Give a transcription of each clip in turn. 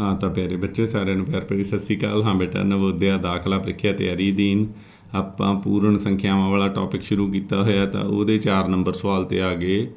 ਹਾਂ, ਤਾਂ ਪਿਆਰੇ ਬੱਚੇ ਸਾਰਿਆਂ ਨੂੰ ਪਿਆਰ ਭਰੀ ਸਤਿ ਸ਼੍ਰੀ ਅਕਾਲ। ਹਾਂ ਬੇਟਾ, ਨਵੋਦਿਆ ਦਾਖਲਾ ਪ੍ਰੀਖਿਆ ਤਿਆਰੀ ਦੀਨ ਆਪਾਂ ਪੂਰਨ ਸੰਖਿਆਵਾਂ ਵਾਲਾ ਟੌਪਿਕ ਸ਼ੁਰੂ ਕੀਤਾ ਹੋਇਆ ਤਾਂ ਉਹਦੇ 4 ਨੰਬਰ ਸਵਾਲ ਤੇ ਆ ਗਏ।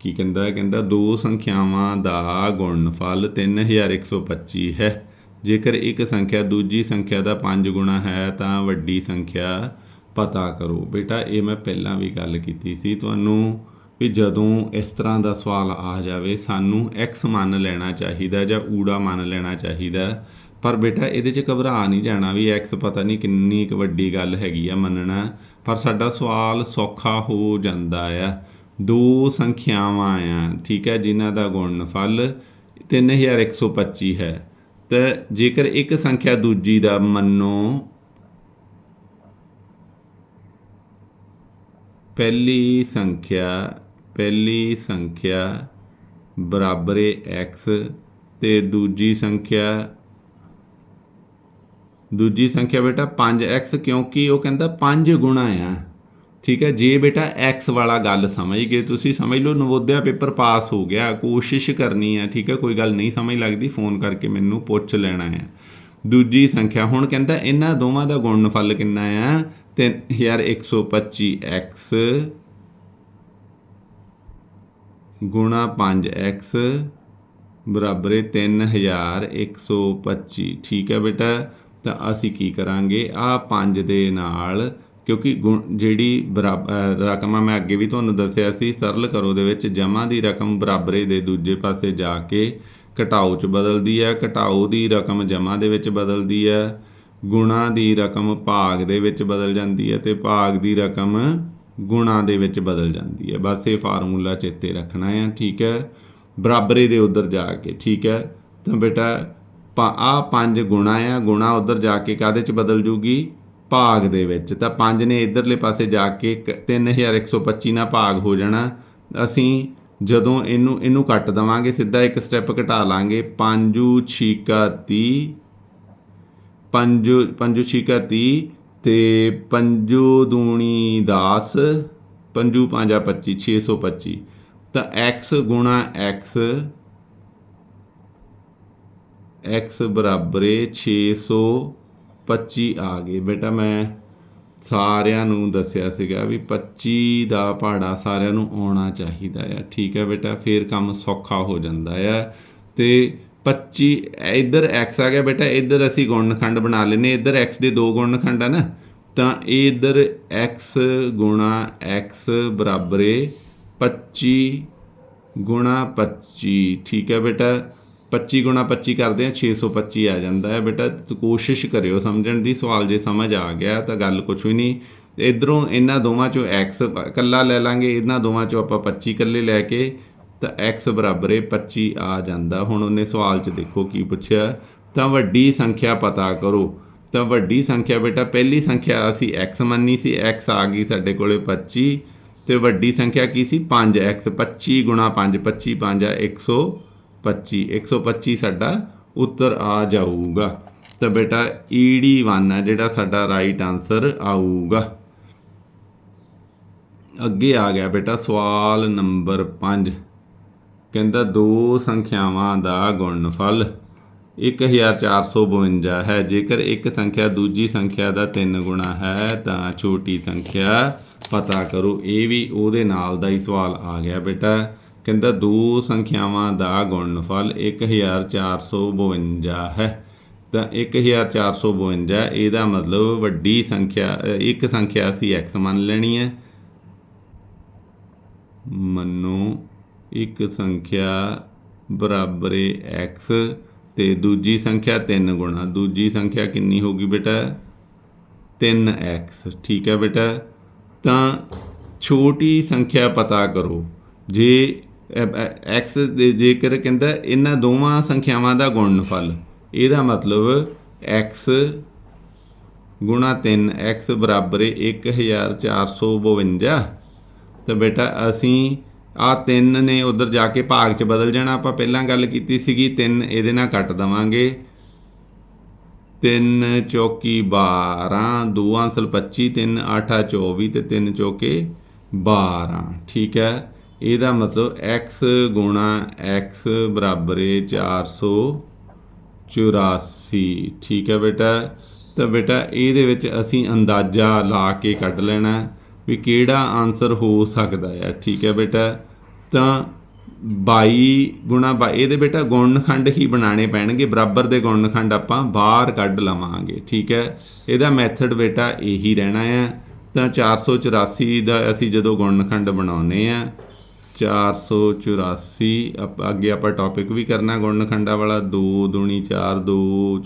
ਕੀ ਕਹਿੰਦਾ ਹੈ? ਕਹਿੰਦਾ, ਦੋ ਸੰਖਿਆਵਾਂ ਦਾ ਗੁਣਨਫਲ 3125 ਹੈ। ਜੇਕਰ ਇੱਕ ਸੰਖਿਆ ਦੂਜੀ ਸੰਖਿਆ ਦਾ 5 ਗੁਣਾ ਹੈ, ਤਾਂ ਵੱਡੀ ਸੰਖਿਆ ਪਤਾ ਕਰੋ। ਬੇਟਾ, ਇਹ ਮੈਂ ਪਹਿਲਾਂ ਵੀ ਗੱਲ ਕੀਤੀ ਸੀ। ਤੁਹਾਨੂੰ ਵੀ ਜਦੋਂ ਇਸ ਤਰ੍ਹਾਂ ਦਾ ਸਵਾਲ ਆ ਜਾਵੇ, ਸਾਨੂੰ ਐਕਸ ਮੰਨ ਲੈਣਾ ਚਾਹੀਦਾ ਜਾਂ ਊੜਾ ਮੰਨ ਲੈਣਾ ਚਾਹੀਦਾ। ਪਰ ਬੇਟਾ, ਇਹਦੇ 'ਚ ਘਬਰਾ ਨਹੀਂ ਜਾਣਾ ਵੀ ਐਕਸ ਪਤਾ ਨਹੀਂ ਕਿੰਨੀ ਕੁ ਵੱਡੀ ਗੱਲ ਹੈਗੀ ਆ ਮੰਨਣਾ। ਪਰ ਸਾਡਾ ਸਵਾਲ ਸੌਖਾ ਹੋ ਜਾਂਦਾ ਆ। ਦੋ ਸੰਖਿਆਵਾਂ ਆ, ਠੀਕ ਹੈ, ਜਿਨ੍ਹਾਂ ਦਾ ਗੁਣਨਫਲ 3125 ਹੈ। ਤੇ ਜੇਕਰ ਇੱਕ ਸੰਖਿਆ ਦੂਜੀ ਦਾ ਮੰਨੋ, ਪਹਿਲੀ ਸੰਖਿਆ ਪਹਿਲੀ ਸੰਖਿਆ ਬਰਾਬਰੇ ਹੈ x ਤੇ ਦੂਜੀ ਸੰਖਿਆ ਦੂਜੀ ਸੰਖਿਆ ਬੇਟਾ 5x ਕਿਉਂਕਿ ਉਹ ਕਹਿੰਦਾ 5 ਗੁਣਾ ਆ। ਠੀਕ ਹੈ, ਜੇ ਬੇਟਾ x ਵਾਲਾ ਗੱਲ ਸਮਝ ਗਏ, ਤੁਸੀਂ ਸਮਝ ਲਓ ਨਵੋਦਿਆ ਪੇਪਰ ਪਾਸ ਹੋ ਗਿਆ, ਕੋਸ਼ਿਸ਼ ਕਰਨੀ ਹੈ ਠੀਕ ਹੈ, ਕੋਈ ਗੱਲ ਨਹੀਂ ਸਮਝ ਲੱਗਦੀ, ਫੋਨ ਕਰਕੇ ਮੈਨੂੰ ਪੁੱਛ ਲੈਣਾ ਹੈ ਦੂਜੀ ਸੰਖਿਆ, ਹੁਣ ਕਹਿੰਦਾ ਇਹਨਾਂ ਦੋਵਾਂ ਦਾ ਗੁਣਨਫਲ ਕਿੰਨਾ ਆ? 3125x ਗੁਣਾ 5x ਬਰਾਬਰ ਹੈ 3125 ਠੀਕ ਹੈ ਬੇਟਾ, ਤਾਂ ਅਸੀਂ ਕੀ ਕਰਾਂਗੇ? ਆ 5 ਦੇ ਨਾਲ, ਕਿਉਂਕਿ ਗੁਣ- ਜਿਹੜੀ ਬਰਾਬਰ ਰਕਮ ਆ, ਮੈਂ ਅੱਗੇ ਵੀ ਤੁਹਾਨੂੰ ਦੱਸਿਆ ਸੀ, ਸਰਲ ਕਰੋ ਦੇ ਵਿੱਚ, ਜਮਾ ਦੀ ਰਕਮ ਬਰਾਬਰੇ ਦੇ ਦੂਜੇ ਪਾਸੇ ਜਾ ਕੇ ਘਟਾਓ ਚ ਬਦਲਦੀ ਹੈ ਘਟਾਓ ਦੀ ਰਕਮ ਜਮਾ ਦੇ ਵਿੱਚ ਬਦਲਦੀ ਹੈ ਗੁਣਾ ਦੀ ਰਕਮ ਭਾਗ ਦੇ ਵਿੱਚ ਬਦਲ ਜਾਂਦੀ ਹੈ ਤੇ ਭਾਗ ਦੀ ਰਕਮ ਗੁਣਾ ਦੇ ਵਿੱਚ ਬਦਲ ਜਾਂਦੀ ਹੈ। ਬਸ ਇਹ ਫਾਰਮੂਲਾ ਚੇਤੇ ਰੱਖਣਾ ਹੈ ਠੀਕ ਹੈ? ਬਰਾਬਰੇ ਦੇ ਉਧਰ ਜਾ ਕੇ, ਠੀਕ ਹੈ? ਤਾਂ ਬੇਟਾ ਆ 5 ਗੁਣਾ ਆ, ਗੁਣਾ ਉਧਰ ਜਾ ਕੇ ਕਾਦੇ ਚ ਬਦਲ ਜੂਗੀ? ਭਾਗ ਦੇ ਵਿੱਚ। ਤਾਂ 5 ਨੇ ਇਧਰਲੇ ਪਾਸੇ ਜਾ ਕੇ ਕ- 3125 ਨਾਲ ਭਾਗ ਹੋ ਜਾਣਾ। ਅਸੀਂ ਜਦੋਂ ਇਹਨੂੰ ਇਹਨੂੰ ਕੱਟ ਦਵਾਂਗੇ, ਸਿੱਧਾ ਇੱਕ ਸਟੈਪ ਘਟਾ ਲਾਂਗੇ। 5 ਛੀਕਾ 30 ਪੰਜੋ ਪੰਜੋ ਛੀਕਾ 30 ਤੇ ਪੰਜੋ ਦੂਣੀ 10 ਪੰਜੂ ਪੰਜਾ 25 625 ਤਾਂ x ਗੁਣਾ x x ਬਰਾਬਰ ਹੈ 625 ਆ ਗਏ। ਬੇਟਾ ਮੈਂ ਸਾਰਿਆਂ ਨੂੰ ਦੱਸਿਆ ਸੀਗਾ ਵੀ 25 ਦਾ ਪਹਾੜਾ ਸਾਰਿਆਂ ਨੂੰ ਆਉਣਾ ਚਾਹੀਦਾ ਆ। ਠੀਕ ਹੈ ਬੇਟਾ, ਫੇਰ ਕੰਮ ਸੌਖਾ ਹੋ ਜਾਂਦਾ ਆ। ਤੇ 25 ਇੱਧਰ x ਆ ਗਿਆ ਬੇਟਾ, ਇੱਧਰ ਅਸੀਂ ਗੁਣਨਖੰਡ ਬਣਾ ਲੈਨੇ ਇੱਧਰ x ਦੇ ਦੋ ਗੁਣਨਖੰਡ ਆ ਨਾ, ਤਾਂ ਇਹ ਇੱਧਰ x ਗੁਣਾ x ਬਰਾਬਰ ਹੈ 25 ਗੁਣਾ 25 ਠੀਕ ਹੈ ਬੇਟਾ? 25 ਗੁਣਾ 25 ਕਰਦੇ ਆ 625 ਆ ਜਾਂਦਾ ਹੈ ਬੇਟਾ। ਕੋਸ਼ਿਸ਼ ਕਰਿਓ ਸਮਝਣ ਦੀ, ਸਵਾਲ ਜੇ ਸਮਝ ਆ ਗਿਆ ਤਾਂ ਗੱਲ ਕੁਝ ਵੀ ਨਹੀਂ। ਇਧਰੋਂ ਇਹਨਾਂ ਦੋਵਾਂ ਚੋਂ x ਇਕੱਲਾ ਲੈ ਲਾਂਗੇ, ਇਹਨਾਂ ਦੋਵਾਂ ਚੋਂ ਆਪਾਂ 25 ਇਕੱਲੇ ਲੈ ਕੇ ਤਾਂ x ਬਰਾਬਰ ਹੈ 25 ਆ ਜਾਂਦਾ। ਹੁਣ ਉਹਨੇ ਸਵਾਲ 'ਚ ਦੇਖੋ ਕੀ ਪੁੱਛਿਆ। ਤਾਂ ਵੱਡੀ ਸੰਖਿਆ ਪਤਾ ਕਰੋ। ਤਾਂ ਵੱਡੀ ਸੰਖਿਆ ਬੇਟਾ, ਪਹਿਲੀ ਸੰਖਿਆ ਅਸੀਂ x ਮੰਨੀ ਸੀ। X ਆ ਗਈ ਸਾਡੇ ਕੋਲੇ 25 ਤੇ ਵੱਡੀ ਸੰਖਿਆ ਕੀ ਸੀ? 5x 25 ਗੁਣਾ 5 25 5 ਆ 125 125 ਸਾਡਾ ਉੱਤਰ ਆ ਜਾਊਗਾ। ਤਾਂ ਬੇਟਾ, ਈਡੀ 1 ਹੈ ਜਿਹੜਾ ਸਾਡਾ ਰਾਈਟ ਆਨਸਰ ਆਊਗਾ। ਅੱਗੇ ਆ ਗਿਆ ਬੇਟਾ ਸਵਾਲ ਨੰਬਰ 5 ਕਹਿੰਦਾ ਦੋ ਸੰਖਿਆਵਾਂ ਦਾ ਗੁਣਨਫਲ 1452 ਹੈ। ਜੇਕਰ ਇੱਕ ਸੰਖਿਆ ਦੂਜੀ ਸੰਖਿਆ ਦਾ 3 ਗੁਣਾ ਹੈ, ਤਾਂ ਛੋਟੀ ਸੰਖਿਆ ਪਤਾ ਕਰੋ। ਇਹ ਵੀ ਉਹਦੇ ਨਾਲ ਦਾ ਹੀ ਸਵਾਲ ਆ ਗਿਆ ਬੇਟਾ। ਕਹਿੰਦਾ ਦੋ ਸੰਖਿਆਵਾਂ ਦਾ ਗੁਣਨਫਲ 1452 ਹੈ। ਤਾਂ 1452 ਇਹਦਾ ਮਤਲਬ ਵੱਡੀ ਸੰਖਿਆ ਇੱਕ ਸੰਖਿਆ ਅਸੀਂ x ਮੰਨ ਲੈਣੀ ਹੈ। ਮੰਨੋ। ਇੱਕ ਸੰਖਿਆ ਬਰਾਬਰ ਹੈ x ਤੇ ਦੂਜੀ ਸੰਖਿਆ 3 ਗੁਣਾ। ਦੂਜੀ ਸੰਖਿਆ ਕਿੰਨੀ ਹੋਗੀ ਬੇਟਾ? 3x ਠੀਕ ਹੈ ਬੇਟਾ? ਤਾਂ ਛੋਟੀ ਸੰਖਿਆ ਪਤਾ ਕਰੋ। ਜੇ x ਦੇ ਜੇਕਰ ਕਹਿੰਦਾ ਇਹਨਾਂ ਦੋਵਾਂ ਸੰਖਿਆਵਾਂ ਦਾ ਗੁਣਨਫਲ, ਇਹਦਾ ਮਤਲਬ x ਗੁਣਾ 3x ਬਰਾਬਰ ਹੈ 1452 ਤਾਂ ਬੇਟਾ, ਅਸੀਂ ਆ 3 ਨੇ ਉਧਰ ਜਾ ਕੇ ਭਾਗ ਚ ਬਦਲ ਜਾਣਾ। ਆਪਾਂ ਪਹਿਲਾਂ ਗੱਲ ਕੀਤੀ ਸੀਗੀ 3 ਇਹਦੇ ਨਾਲ ਕੱਟ ਦਵਾਂਗੇ। 3 ਚੌਕੀ 12 2 ਅੰਸਲ 25 3 8 24 ਤੇ 3 ਚੌਕੇ 12 ਠੀਕ ਹੈ? ਇਹਦਾ ਮਤਲਬ x ਗੁਣਾ x ਬਰਾਬਰ ਹੈ 400 84 ਠੀਕ ਹੈ ਬੇਟਾ? ਤਾਂ ਬੇਟਾ, ਇਹਦੇ ਵਿੱਚ ਅਸੀਂ ਅੰਦਾਜ਼ਾ ਲਾ ਕੇ ਕੱਢ ਲੈਣਾ। ਵੀ ਕਿਹੜਾ ਆਨਸਰ ਹੋ ਸਕਦਾ ਹੈ ਠੀਕ ਹੈ ਬੇਟਾ? ਤਾਂ 22 ਗੁਣਾ 22 ਇਹਦੇ ਬੇਟਾ ਗੁਣਨਖੰਡ ਹੀ ਬਣਾਉਣੇ ਪੈਣਗੇ, ਬਰਾਬਰ ਦੇ ਗੁਣਨਖੰਡ ਆਪਾਂ ਬਾਹਰ ਕੱਢ ਲਵਾਂਗੇ, ਠੀਕ ਹੈ ਇਹਦਾ ਮੈਥਡ ਬੇਟਾ ਇਹੀ ਰਹਿਣਾ ਹੈ ਤਾਂ 484 ਦਾ ਅਸੀਂ ਜਦੋਂ ਗੁਣਨਖੰਡ ਬਣਾਉਨੇ ਆ 484 ਅਪ- ਅੱਗੇ ਆਪਾਂ ਟੌਪਿਕ ਵੀ ਕਰਨਾ ਗੁਣਨਖੰਡਾਂ ਵਾਲਾ 2 ਦੂਣੀ 4 2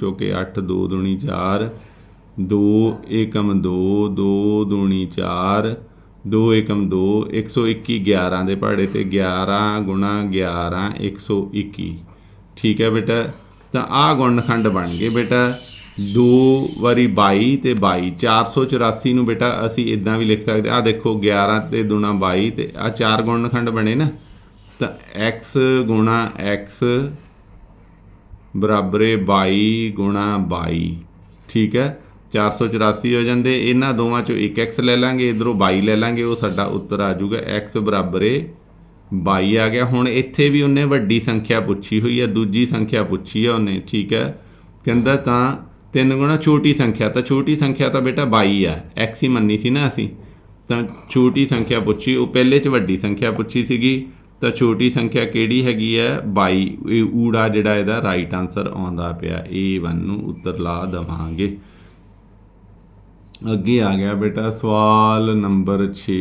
ਚੌਕੇ 8 2 ਦੂਣੀ 4 2 ਏਕਮ 2 2 ਦੂਣੀ 4 2 ਏਕਮ 2 121 11 ਦੇ ਪਹਾੜੇ ਤੇ 11 ਗੁਣਾ 11 121 ਠੀਕ ਹੈ ਬੇਟਾ? ਤਾਂ ਆਹ ਗੁਣਨਖੰਡ ਬਣ ਗਏ ਬੇਟਾ। 2 ਵਾਰੀ 22 ਤੇ 22 484 ਨੂੰ ਬੇਟਾ ਅਸੀਂ ਇਦਾਂ ਵੀ ਲਿਖ ਸਕਦੇ। ਆ ਦੇਖੋ 11 ਤੇ ਦੁਣਾ 22 ਤੇ ਆ ਚਾਰ ਗੁਣਨਖੰਡ ਬਣੇ ਨਾ। ਤਾਂ x ਗੁਣਾ x ਬਰਾਬਰੇ 22 ਗੁਣਾ 22 ਠੀਕ ਹੈ? 484 ਹੋ ਜਾਂਦੇ, ਇਹਨਾਂ ਦੋਵਾਂ ਚੋਂ ਇੱਕ x ਲੈ ਲਾਂਗੇ, ਇਧਰੋਂ 22 ਲੈ ਲਾਂਗੇ, ਉਹ ਸਾਡਾ ਉੱਤਰ ਆ ਜਾਊਗਾ x ਬਰਾਬਰੇ 22 ਆ ਗਿਆ। ਹੁਣ ਇੱਥੇ ਵੀ ਉਹਨੇ ਵੱਡੀ ਸੰਖਿਆ ਪੁੱਛੀ ਹੋਈ ਹੈ ਦੂਜੀ ਸੰਖਿਆ ਪੁੱਛੀ ਹੈ ਉਹਨੇ, ਠੀਕ ਹੈ ਕਹਿੰਦਾ ਤਾਂ ਤਿੰਨ ਗੁਣਾ ਛੋਟੀ ਸੰਖਿਆ, ਤਾਂ ਛੋਟੀ ਸੰਖਿਆ ਤਾਂ ਬੇਟਾ 22 ਆ, x ਹੀ ਮੰਨੀ ਸੀ ਨਾ ਅਸੀਂ। ਤਾਂ ਛੋਟੀ ਸੰਖਿਆ ਪੁੱਛੀ, ਉਹ ਪਹਿਲੇ ਚ ਵੱਡੀ ਸੰਖਿਆ ਪੁੱਛੀ ਸੀਗੀ, ਤਾਂ ਛੋਟੀ ਸੰਖਿਆ ਕਿਹੜੀ ਹੈਗੀ ਹੈ 22 ਇਹ ਊੜਾ ਜਿਹੜਾ ਇਹਦਾ ਰਾਈਟ ਆਨਸਰ ਆਉਂਦਾ ਪਿਆ A1 ਨੂੰ ਉੱਤਰ ਲਾ ਦਵਾਂਗੇ। ਅੱਗੇ ਆ ਗਿਆ ਬੇਟਾ, ਸਵਾਲ ਨੰਬਰ 6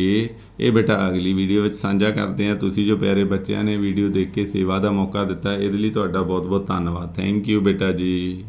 ਇਹ ਬੇਟਾ ਅਗਲੀ ਵੀਡੀਓ ਵਿੱਚ ਸਾਂਝਾ ਕਰਦੇ ਹਾਂ ਤੁਸੀਂ ਜੋ ਪਿਆਰੇ ਬੱਚਿਆਂ ਨੇ ਵੀਡੀਓ ਦੇਖ ਕੇ ਸੇਵਾ ਦਾ ਮੌਕਾ ਦਿੱਤਾ, ਇਹਦੇ ਲਈ ਤੁਹਾਡਾ ਬਹੁਤ ਬਹੁਤ ਧੰਨਵਾਦ। ਥੈਂਕ ਯੂ ਬੇਟਾ ਜੀ।